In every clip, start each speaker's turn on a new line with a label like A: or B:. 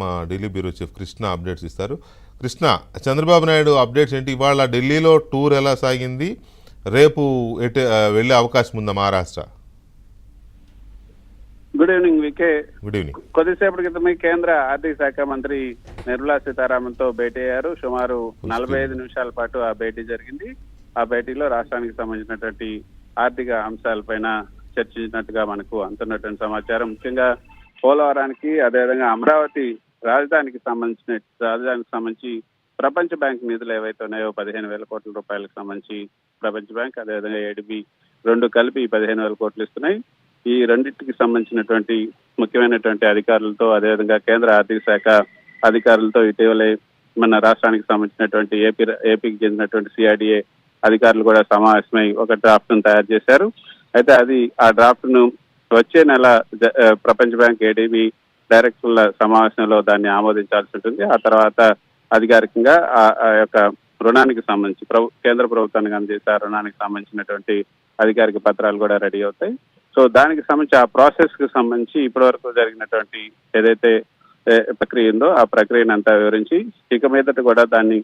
A: మా Delhi bureau chief Krishna updates ఇస్తారు. Krishna Chandrababu Naidu updates ఏంటి? ఇవాళ ఢిల్లీలో టూర్ ఎలా సాగింది? రేపు ఎటు వెళ్ళే అవకాశం ఉందా మహారాష్ట్ర?
B: గుడ్ ఈవినింగ్ వికే
A: గుడ్ ఈవినింగ్
B: కొద్దిసేపటి క్రితమే కేంద్ర ఆర్థిక శాఖ మంత్రి నిర్మలా సీతారామన్తో భేటీ అయ్యారు. సుమారు నలభై ఐదు నిమిషాల పాటు ఆ భేటీ జరిగింది. ఆ భేటీలో రాష్ట్రానికి సంబంధించినటువంటి ఆర్థిక అంశాలపైన చర్చించినట్టుగా మనకు అందుతున్నటువంటి సమాచారం. ముఖ్యంగా పోలవరానికి అదేవిధంగా అమరావతి రాజధానికి సంబంధించిన రాజధానికి సంబంధించి ప్రపంచ బ్యాంక్ నిధులు ఏవైతే ఉన్నాయో పదిహేను వేల కోట్ల రూపాయలకు సంబంధించి ప్రపంచ బ్యాంక్ అదేవిధంగా ఏడిబి రెండు కలిపి పదిహేను వేల కోట్లు ఇస్తున్నాయి. ఈ రెండింటికి సంబంధించినటువంటి ముఖ్యమైనటువంటి అధికారులతో అదేవిధంగా కేంద్ర ఆర్థిక శాఖ అధికారులతో ఇటీవలే మన రాష్ట్రానికి సంబంధించినటువంటి ఏపీ ఏపీకి చెందినటువంటి సిఆర్డిఏ అధికారులు కూడా సమావేశమై ఒక డ్రాఫ్ట్ను తయారు చేశారు. అయితే అది ఆ డ్రాఫ్ట్ను వచ్చే నెల ప్రపంచ బ్యాంక్ ఏడీబీ డైరెక్టర్ల సమావేశంలో దాన్ని ఆమోదించాల్సి ఉంటుంది. ఆ తర్వాత అధికారికంగా ఆ- ఆ యొక్క రుణానికి సంబంధించి ప్రభు కేంద్ర ప్రభుత్వానికి అందిస్తే ఆ రుణానికి సంబంధించినటువంటి అధికారిక పత్రాలు కూడా రెడీ అవుతాయి. సో దానికి సంబంధించి ఆ ప్రాసెస్కి సంబంధించి ఇప్పటి వరకు జరిగినటువంటి ఏదైతే ప్రక్రియ ఉందో ఆ ప్రక్రియను అంతా వివరించి ఇక మీదట కూడా దాన్ని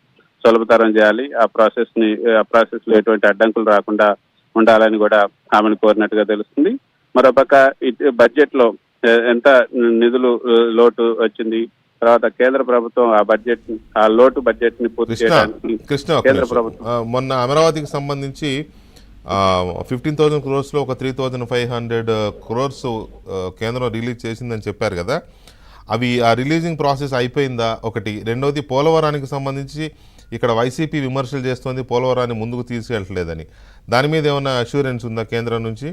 B: సులభతరం చేయాలి. ఆ ప్రాసెస్ని ఆ ప్రాసెస్లో ఎటువంటి అడ్డంకులు రాకుండా ఉండాలని కూడా ఆమెను కోరినట్టుగా తెలుస్తుంది. మరోపక్క బడ్జెట్లో ఎంత నిధులు లోటు వచ్చింది? తర్వాత కేంద్ర ప్రభుత్వం ఆ బడ్జెట్ ఆ లోటు బడ్జెట్ని పూర్తి
A: కృష్ణ
B: చేయడానికి కేంద్ర. ప్రభుత్వం
A: మొన్న అమరావతికి సంబంధించి ఫిఫ్టీన్ థౌజండ్ క్రోర్స్లో ఒక three thousand five hundred crores కేంద్రం రిలీజ్ చేసిందని చెప్పారు కదా? అవి ఆ రిలీజింగ్ ప్రాసెస్ అయిపోయిందా? ఒకటి. రెండవది పోలవరానికి సంబంధించి ఇక్కడ వైసీపీ విమర్శలు చేస్తోంది పోలవరాన్ని ముందుకు తీసుకెళ్ళట్లేదని. దాని మీద ఏమైనా అష్యూరెన్స్ ఉందా కేంద్రం నుంచి?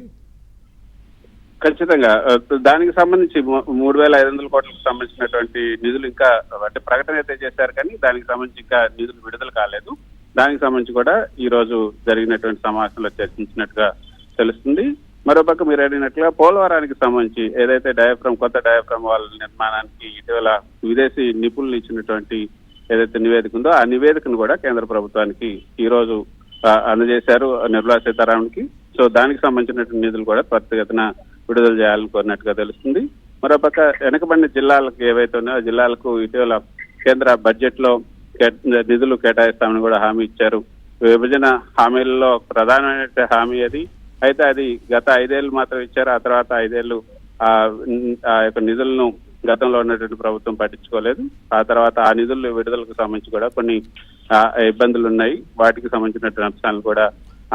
B: ఖచ్చితంగా. దానికి సంబంధించి మూ- మూడు వేల ఐదు వందల కోట్లకు సంబంధించినటువంటి నిధులు ఇంకా అంటే ప్రకటన అయితే చేశారు కానీ దానికి సంబంధించి ఇంకా నిధులు విడుదల కాలేదు. దానికి సంబంధించి కూడా ఈ రోజు జరిగినటువంటి సమావేశంలో చర్చించినట్టుగా తెలుస్తుంది. మరోపక్క మీరు అడిగినట్లుగా పోలవరానికి సంబంధించి ఏదైతే డయాఫ్రమ్ కొత్త డయాఫ్రమ్ వాళ్ళ నిర్మాణానికి ఇటీవల విదేశీ నిపుణులు ఇచ్చినటువంటి ఏదైతే నివేదిక ఉందో ఆ నివేదికను కూడా కేంద్ర ప్రభుత్వానికి ఈ రోజు అందజేశారు నిర్మలా సీతారామన్కి. సో దానికి సంబంధించినటువంటి నిధులు కూడా త్వరితగతిన విడుదల చేయాలని కోరినట్టుగా తెలుస్తుంది. మరోపక్క వెనకబడిన జిల్లాలకు ఏవైతే ఉన్నాయో ఆ జిల్లాలకు ఇటీవల కేంద్ర బడ్జెట్లో నిధులు కేటాయిస్తామని కూడా హామీ ఇచ్చారు. విభజన హామీలలో ప్రధానమైన హామీ అది. అయితే అది గత ఐదేళ్ళు మాత్రం ఇచ్చారు. ఆ తర్వాత ఐదేళ్ళు ఆ ఆ యొక్క నిధులను గతంలో ఉన్నటువంటి ప్రభుత్వం పట్టించుకోలేదు. ఆ తర్వాత ఆ నిధుల విడుదలకు సంబంధించి కూడా కొన్ని ఇబ్బందులు ఉన్నాయి. వాటికి సంబంధించినటువంటి అంశాలను కూడా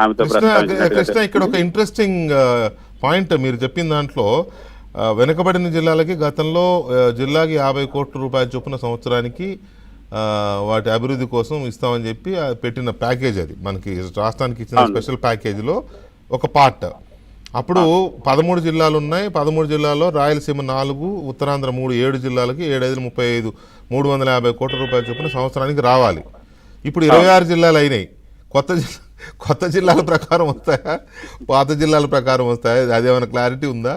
B: ఆమెతో
A: కృష్ణ ఇక్కడ ఒక ఇంట్రెస్టింగ్ పాయింట్ మీరు చెప్పిన దాంట్లో వెనుకబడిన జిల్లాలకి గతంలో జిల్లాకి యాభై కోట్ల రూపాయల చొప్పున సంవత్సరానికి వాటి అభివృద్ధి కోసం ఇస్తామని చెప్పి పెట్టిన ప్యాకేజ్ అది. మనకి రాష్ట్రానికి ఇచ్చిన. స్పెషల్ ప్యాకేజీలో ఒక పార్ట్. అప్పుడు పదమూడు జిల్లాలు ఉన్నాయి. పదమూడు జిల్లాల్లో రాయలసీమ నాలుగు ఉత్తరాంధ్ర మూడు ఏడు జిల్లాలకి ఏడైదు ముప్పై ఐదు మూడు వందల యాభై కోట్ల రూపాయల చొప్పున సంవత్సరానికి రావాలి. ఇప్పుడు ఇరవై ఆరు జిల్లాలు అయినాయి. కొత్త జిల్లా కొత్త జిల్లాల ప్రకారం వస్తాయా? పాత జిల్లాల ప్రకారం వస్తాయా? అదేమైనా క్లారిటీ ఉందా?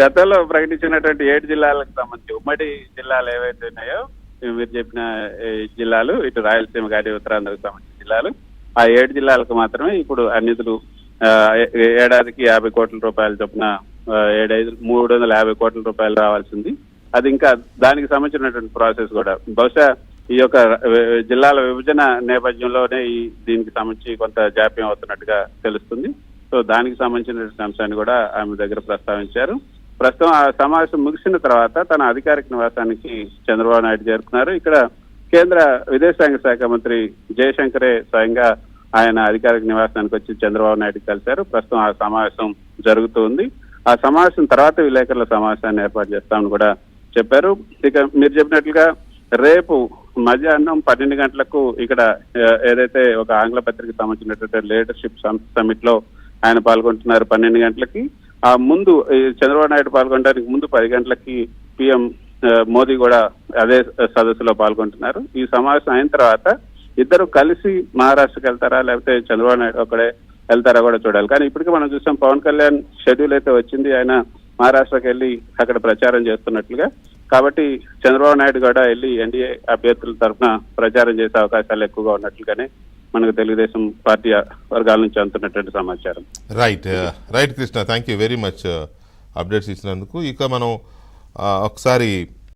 B: గతంలో ప్రకటించినటువంటి ఏడు జిల్లాలకు సంబంధించి ఉమ్మడి జిల్లాలు ఏవైతే ఉన్నాయో మీరు చెప్పిన జిల్లాలు ఇటు రాయలసీమ కానీ ఉత్తరాంధ్రకు సంబంధించిన జిల్లాలు ఆ ఏడు జిల్లాలకు మాత్రమే ఇప్పుడు అన్నిధులు ఆ, ఏడాదికి యాభై కోట్ల రూపాయల చొప్పున ఏడైదు మూడు వందల యాభై కోట్ల రూపాయలు రావాల్సింది అది ఇంకా దానికి సంబంధించినటువంటి ప్రాసెస్ కూడా. బహుశా ఈ యొక్క జిల్లాల విభజన నేపథ్యంలోనే ఈ దీనికి సంబంధించి కొంత జాప్యం అవుతున్నట్టుగా తెలుస్తుంది. సో దానికి సంబంధించిన అంశాన్ని కూడా ఆమె దగ్గర ప్రస్తావించారు. ప్రస్తుతం ఆ సమావేశం ముగిసిన తర్వాత తన అధికారిక నివాసానికి చంద్రబాబు నాయుడు చేరుకున్నారు. ఇక్కడ కేంద్ర విదేశాంగ శాఖ మంత్రి జయశంకరే స్వయంగా ఆయన అధికారిక నివాసానికి వచ్చి చంద్రబాబు నాయుడు కలిశారు. ప్రస్తుతం ఆ సమావేశం జరుగుతూ ఉంది. ఆ సమావేశం తర్వాత విలేకరుల సమావేశాన్ని ఏర్పాటు చేస్తామని కూడా చెప్పారు. ఇక మీరు చెప్పినట్లుగా రేపు మధ్యాహ్నం పన్నెండు గంటలకు ఇక్కడ ఏదైతే ఒక ఆంగ్ల పత్రిక సంబంధించినటువంటి లీడర్షిప్ సమిట్లో ఆయన పాల్గొంటున్నారు పన్నెండు గంటలకి. ఆ ముందు చంద్రబాబు నాయుడు పాల్గొనడానికి ముందు పది గంటలకి పిఎం మోదీ కూడా అదే సదస్సులో పాల్గొంటున్నారు. ఈ సమావేశం అయిన తర్వాత ఇద్దరు కలిసి మహారాష్ట్రకి వెళ్తారా లేకపోతే చంద్రబాబు నాయుడు ఒకడే వెళ్తారా కూడా చూడాలి. కానీ ఇప్పటికీ మనం చూసాం పవన్ కళ్యాణ్ షెడ్యూల్ అయితే వచ్చింది. ఆయన మహారాష్ట్రకి వెళ్ళి అక్కడ ప్రచారం చేస్తున్నట్లుగా. కాబట్టి చంద్రబాబు నాయుడు కూడా వెళ్ళి ఎన్డీఏ అభ్యర్థుల తరఫున ప్రచారం చేసే అవకాశాలు ఎక్కువగా ఉన్నట్లుగానే మనకు తెలుగుదేశం పార్టీ వర్గాల నుంచి అందుతున్నటువంటి సమాచారం.
A: Right right Krishna thank you very much updates ఇచ్చినందుకు. ఇక మనం uh, ఒకసారి